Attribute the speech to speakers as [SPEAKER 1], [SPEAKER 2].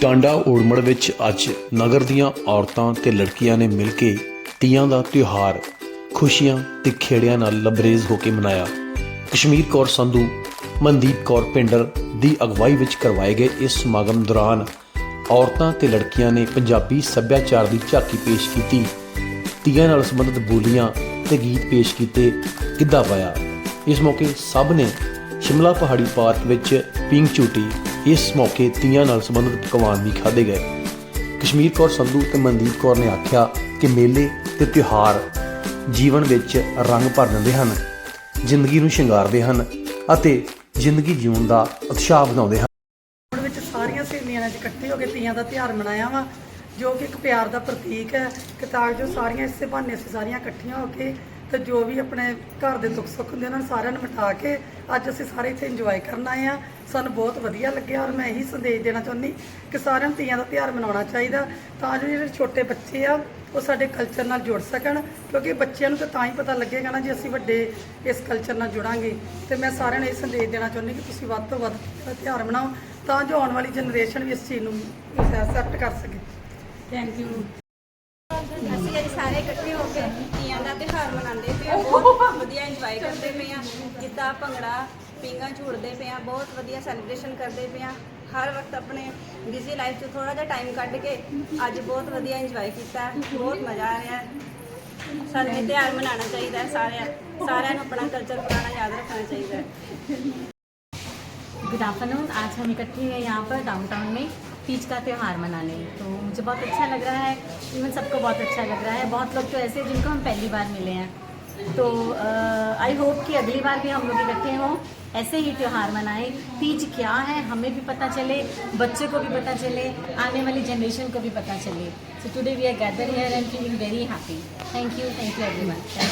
[SPEAKER 1] ਟਾਂਡਾ ਓੜਮੜ ਵਿੱਚ ਅੱਜ ਨਗਰ ਦੀਆਂ ਔਰਤਾਂ ਤੇ ਲੜਕੀਆਂ ਨੇ ਮਿਲ ਕੇ ਤੀਆਂ ਦਾ ਤਿਉਹਾਰ ਖੁਸ਼ੀਆਂ ਤੇ ਖੇੜਿਆਂ ਨਾਲ ਲਬਰੇਜ਼ ਹੋ ਕੇ ਮਨਾਇਆ। ਕਸ਼ਮੀਰ ਕੌਰ ਸੰਧੂ, ਮਨਦੀਪ ਕੌਰ ਪਿੰਡਰ ਦੀ ਅਗਵਾਈ ਵਿੱਚ ਕਰਵਾਏ ਗਏ ਇਸ ਸਮਾਗਮ ਦੌਰਾਨ ਔਰਤਾਂ ਤੇ ਲੜਕੀਆਂ ਨੇ ਪੰਜਾਬੀ ਸੱਭਿਆਚਾਰ ਦੀ ਝਾਕੀ ਪੇਸ਼ ਕੀਤੀ। ਤੀਆਂ ਨਾਲ ਸੰਬੰਧਿਤ ਬੋਲੀਆਂ ਤੇ ਗੀਤ ਪੇਸ਼ ਕੀਤੇ ਗਿੱਧਾ ਪਾਇਆ। ਇਸ ਮੌਕੇ ਸਭ ਨੇ ਸ਼ਿਮਲਾ ਪਹਾੜੀ ਪਾਰਕ ਵਿੱਚ ਪਿੰਕ ਝੂਟੀ ਇਸ ਮੌਕੇ ਤੀਆਂ ਨਾਲ ਸੰਬੰਧਿਤ ਪਕਵਾਨ ਵੀ ਖਾਦੇ ਗਏ। ਕਸ਼ਮੀਰ ਕੌਰ ਸੰਧੂ ਤੇ ਮਨਦੀਪ ਕੌਰ ਨੇ ਆਖਿਆ ਕਿ ਮੇਲੇ ਤੇ ਤਿਉਹਾਰ ਜੀਵਨ ਵਿੱਚ ਰੰਗ ਭਰ ਦਿੰਦੇ ਹਨ, ਜ਼ਿੰਦਗੀ ਨੂੰ ਸ਼ਿੰਗਾਰਦੇ ਹਨ ਅਤੇ ਜ਼ਿੰਦਗੀ ਜਿਉਣ ਦਾ ਉਤਸ਼ਾਹ ਵਧਾਉਂਦੇ ਹਨ।
[SPEAKER 2] ਹੁਣ ਵਿੱਚ ਸਾਰੀਆਂ ਸਹੇਲੀਆਂ ਨੇ ਅੱਜ ਇਕੱਠੇ ਹੋ ਕੇ ਤੀਆਂ ਦਾ ਤਿਉਹਾਰ ਮਨਾਇਆ ਵਾ, ਜੋ ਕਿ ਇੱਕ ਪਿਆਰ ਦਾ ਪ੍ਰਤੀਕ ਹੈ। ਕਿ ਤਾਂ ਜੋ ਸਾਰੀਆਂ ਇਸੇ ਬਹਾਨੇ ਅਸੀਂ ਸਾਰੀਆਂ ਇਕੱਠੀਆਂ ਹੋ ਕੇ ਤੇ ਜੋ ਵੀ ਆਪਣੇ ਘਰ ਦੇ ਦੁੱਖ ਸੁੱਖ ਹੁੰਦੇ ਉਹਨਾਂ ਨੂੰ ਸਾਰਿਆਂ ਨੂੰ ਮਿਟਾ ਕੇ ਅੱਜ ਅਸੀਂ ਸਾਰੇ ਇੱਥੇ ਇੰਜੋਏ ਕਰਨ ਆਏ ਆ ਸਾਨੂੰ ਬਹੁਤ ਵਧੀਆ ਲੱਗਿਆ ਔਰ ਮੈਂ ਇਹੀ ਸੰਦੇਸ਼ ਦੇਣਾ ਚਾਹੁੰਦੀ ਕਿ ਸਾਰਿਆਂ ਨੂੰ ਤੀਆਂ ਦਾ ਤਿਉਹਾਰ ਮਨਾਉਣਾ ਚਾਹੀਦਾ ਤਾਂ ਜੋ ਜਿਹੜੇ ਛੋਟੇ ਬੱਚੇ ਆ, ਉਹ ਸਾਡੇ ਕਲਚਰ ਨਾਲ ਜੁੜ ਸਕਣ, ਕਿਉਂਕਿ ਬੱਚਿਆਂ ਨੂੰ ਤਾਂ ਤਾਂ ਹੀ ਪਤਾ ਲੱਗੇਗਾ ਨਾ ਜੇ ਅਸੀਂ ਵੱਡੇ ਇਸ ਕਲਚਰ ਨਾਲ ਜੁੜਾਂਗੇ। ਤੇ ਮੈਂ ਸਾਰਿਆਂ ਨੂੰ ਇਹ ਸੰਦੇਸ਼ ਦੇਣਾ ਚਾਹੁੰਦੀ ਕਿ ਤੁਸੀਂ ਵੱਧ ਤੋਂ ਵੱਧ ਤਿਉਹਾਰ ਮਨਾਓ ਤਾਂ ਜੋ ਆਉਣ ਵਾਲੀ ਜਨਰੇਸ਼ਨ ਵੀ ਇਸ ਚੀਜ਼ ਨੂੰ ਐਕਸੈਪਟ ਕਰ ਸਕੇ। ਥੈਂਕ ਯੂ
[SPEAKER 3] ਅਸੀਂ ਅੱਜ ਸਾਰੇ ਇਕੱਠੇ ਹੋ ਕੇ ਤੀਆਂ ਦਾ ਤਿਉਹਾਰ ਮਨਾਉਂਦੇ ਪਏ ਹਾਂ ਬਹੁਤ ਵਧੀਆ ਇੰਜੋਏ ਕਰਦੇ ਪਏ ਹਾਂ ਗਿੱਧਾ ਭੰਗੜਾ ਪੀਂਘਾਂ ਝੂੜਦੇ ਪਏ ਹਾਂ ਬਹੁਤ ਵਧੀਆ ਸੈਲੀਬ੍ਰੇਸ਼ਨ ਕਰਦੇ ਪਏ ਹਾਂ ਹਰ ਵਕਤ ਆਪਣੇ ਬਿਜ਼ੀ ਲਾਈਫ 'ਚ ਥੋੜਾ ਜਿਹਾ ਟਾਈਮ ਕੱਢ ਕੇ ਅੱਜ ਬਹੁਤ ਵਧੀਆ ਇੰਜੋਏ ਕੀਤਾ ਬਹੁਤ ਮਜ਼ਾ ਆ ਰਿਹਾ ਹੈ ਸਾਨੂੰ ਇਹ ਤਿਉਹਾਰ ਮਨਾਉਣਾ ਚਾਹੀਦਾ ਹੈ ਸਾਰਿਆਂ ਸਾਰਿਆਂ ਨੂੰ ਆਪਣਾ ਕਲਚਰ ਪੁਰਾਣਾ ਯਾਦ ਰੱਖਣਾ ਚਾਹੀਦਾ ਹੈ
[SPEAKER 4] गुड आफ्टरनून आज हम इकट्ठे हैं यहाँ पर डाउनटाउन में तीज का त्यौहार मनाने। तो मुझे बहुत अच्छा लग रहा है, इवन सबको बहुत अच्छा लग रहा है। बहुत लोग तो ऐसे जिनको हम पहली बार मिले हैं। तो आई होप कि अगली बार भी हम लोग इकट्ठे हों, ऐसे ही त्यौहार मनाएँ। तीज क्या है, हमें भी पता चले, बच्चे को भी पता चले, आने वाली जनरेशन को भी पता चले। So today we are gather here and feeling very happy thank you thank you everyone